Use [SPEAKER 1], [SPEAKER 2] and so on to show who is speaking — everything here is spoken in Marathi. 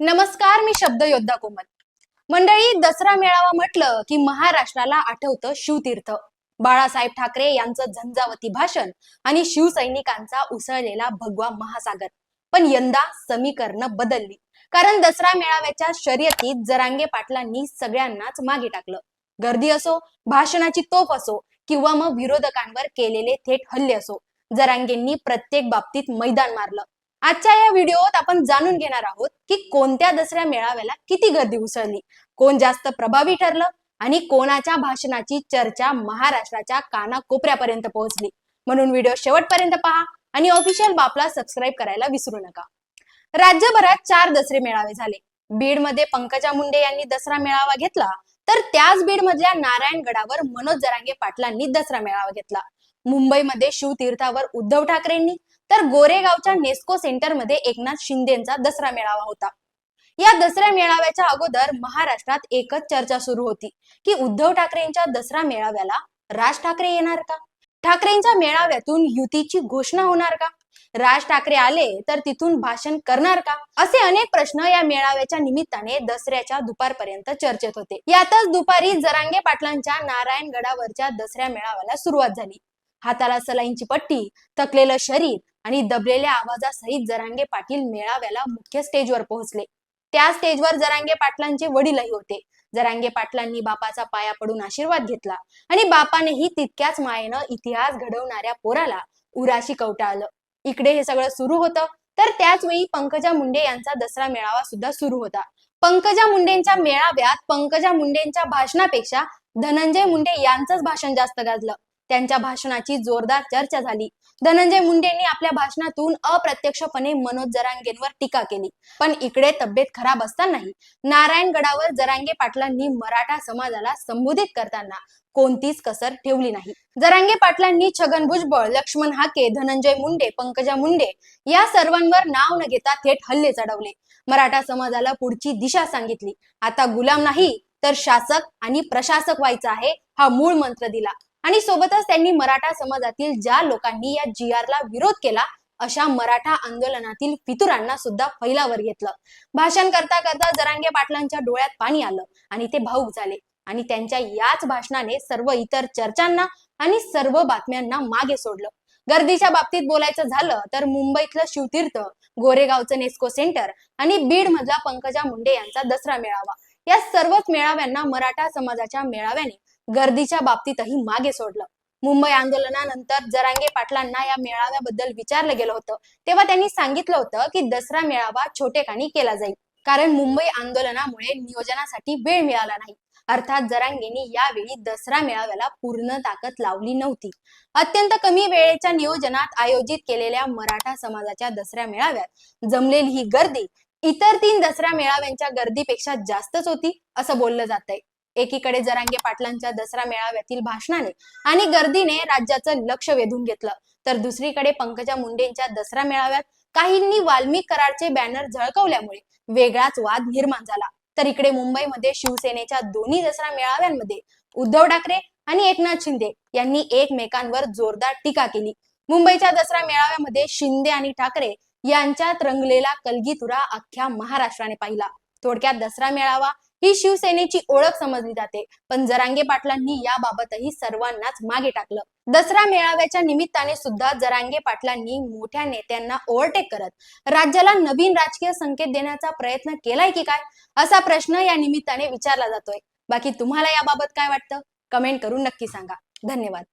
[SPEAKER 1] नमस्कार मी शब्द योद्धा कोमल. मंडळी दसरा मेळावा म्हटलं की महाराष्ट्राला आठवतं शिवतीर्थ. बाळासाहेब ठाकरे यांचं झंझावती भाषण आणि शिवसैनिकांचा उसळलेला भगवा महासागर. पण यंदा समीकरण बदलली. कारण दसरा मेळाव्याच्या शर्यतीत जरांगे पाटलांनी सगळ्यांनाच मागे टाकलं. गर्दी असो भाषणाची तोफ असो किंवा मग विरोधकांवर केलेले थेट हल्ले असो जरांगेंनी प्रत्येक बाबतीत मैदान मारलं. आजच्या या व्हिडिओत आपण जाणून घेणार आहोत की कोणत्या दसऱ्या मेळाव्याला किती गर्दी उसळली? कोण जास्त प्रभावी ठरलं आणि कोणाच्या भाषणाची चर्चा महाराष्ट्राच्या कानाकोपऱ्यापर्यंत पोहोचली? म्हणून व्हिडिओ शेवटपर्यंत पहा आणि ऑफिशियल बापला सबस्क्राईब करायला विसरू नका. राज्यभरात चार दसरे मेळावे झाले. बीडमध्ये पंकजा मुंडे यांनी दसरा मेळावा घेतला तर त्याच बीड मधल्या नारायणगडावर मनोज जरांगे पाटलांनी दसरा मेळावा घेतला. मुंबईमध्ये शिवतीर्थावर उद्धव ठाकरेंनी तर गोरेगावच्या नेस्को सेंटरमध्ये एकनाथ शिंदेचा दसरा मेळावा होता. या दसऱ्या मेळाव्याच्या अगोदर महाराष्ट्रात एकच चर्चा सुरू होती की उद्धव ठाकरेंच्या दसरा मेळाव्याला राज ठाकरे येणार का? ठाकरेंच्या मेळाव्यातून युतीची घोषणा होणार का? राज ठाकरे आले तर तिथून भाषण करणार का? असे अनेक प्रश्न या मेळाव्याच्या निमित्ताने दसऱ्याच्या दुपारपर्यंत चर्चेत होते. यातच दुपारी जरांगे पाटलांच्या नारायणगडावरच्या दसऱ्या मेळाव्याला सुरुवात झाली. हाताला सलाईंची पट्टी थकलेलं शरीर आणि दबलेल्या आवाजासहित जरांगे पाटील मेळाव्याला मुख्य स्टेजवर पोहोचले. त्या स्टेजवर जरांगे पाटलांचे वडीलही होते. जरांगे पाटलांनी बापाचा पाया पडून आशीर्वाद घेतला आणि बापानेही तितक्याच मायेनं इतिहास घडवणाऱ्या पोराला उराशी कवटाळलं. इकडे हे सगळं सुरू होतं तर त्याच वेळी पंकजा मुंडे यांचा दसरा मेळावा सुद्धा सुरू होता. पंकजा मुंडेंच्या मेळाव्यात पंकजा मुंडेंच्या भाषणापेक्षा धनंजय मुंडे यांचंच भाषण जास्त गाजलं. त्यांच्या भाषणाची जोरदार चर्चा झाली. धनंजय मुंडेंनी आपल्या भाषणातून अप्रत्यक्षपणे मनोज जरांगेंवर टीका केली. पण इकडे तब्येत खराब असतानाही नारायणगडावर जरांगे पाटलांनी मराठा समाजाला संबोधित करताना कोणतीच कसर ठेवली नाही. जरांगे पाटलांनी छगन भुजबळ लक्ष्मण हाके धनंजय मुंडे पंकजा मुंडे या सर्वांवर नाव न घेता थेट हल्ले चढवले. मराठा समाजाला पुढची दिशा सांगितली. आता गुलाम नाही तर शासक आणि प्रशासक व्हायचा आहे हा मूळ मंत्र दिला. आणि सोबतच त्यांनी मराठा समाजातील ज्या लोकांनी या जी ला विरोध केला अशा मराठा आंदोलनातील फितुरांना सुद्धा फैलावर घेतलं. भाषण करता करता जरांगे पाटलांच्या डोळ्यात पाणी आलं आणि ते भाऊक झाले. आणि त्यांच्या याच भाषणाने सर्व इतर चर्चांना आणि सर्व बातम्यांना मागे सोडलं. गर्दीच्या बाबतीत बोलायचं झालं तर मुंबईतलं शिवतीर्थ गोरेगावचं नेस्को सेंटर आणि बीड मधला पंकजा मुंडे यांचा दसरा मेळावा. या सर्वच मेळाव्यांना मराठा समाजाच्या मेळाव्याने गर्दीच्या बाबतीतही मागे सोडलं. मुंबई आंदोलनानंतर जरांगे पाटलांना या मेळाव्याबद्दल विचारलं गेलं होतं. तेव्हा त्यांनी सांगितलं होतं की दसरा मेळावा छोटेखानी केला जाईल. कारण मुंबई आंदोलनामुळे नियोजनासाठी वेळ मिळाला नाही. अर्थात जरांगेंनी यावेळी दसरा मेळाव्याला पूर्ण ताकद लावली नव्हती. अत्यंत कमी वेळेच्या नियोजनात आयोजित केलेल्या मराठा समाजाच्या दसऱ्या मेळाव्यात जमलेली ही गर्दी इतर तीन दसऱ्या मेळाव्यांच्या गर्दीपेक्षा जास्तच होती असं बोललं जातंय. एकीकडे जरांगे पाटलांच्या दसरा मेळाव्यातील भाषणाने आणि गर्दीने राज्याचं लक्ष वेधून घेतलं. तर दुसरीकडे पंकजा मुंडेंच्या दसरा मेळाव्यात काहींनी वाल्मिक करारचे बॅनर झळकवल्यामुळे वेगळाच वाद निर्माण झाला. तर इकडे मुंबईमध्ये शिवसेनेच्या दोन्ही दसरा मेळाव्यांमध्ये उद्धव ठाकरे आणि एकनाथ शिंदे यांनी एकमेकांवर जोरदार टीका केली. मुंबईच्या दसरा मेळाव्यामध्ये शिंदे आणि ठाकरे यांच्यात रंगलेला कलगीतुरा अख्ख्या महाराष्ट्राने पाहिला. थोडक्यात दसरा मेळावा ही शिवसेनेची ओळख समजली जाते. पण जरांगे पाटलांनी याबाबतही सर्वांनाच मागे टाकलं. दसरा मेळाव्याच्या निमित्ताने सुद्धा जरांगे पाटलांनी मोठ्या नेत्यांना ओव्हरटेक करत राज्याला नवीन राजकीय संकेत देण्याचा प्रयत्न केलाय की काय? असा प्रश्न या निमित्ताने विचारला जातोय. बाकी तुम्हाला याबाबत काय वाटतं? कमेंट करून नक्की सांगा. धन्यवाद.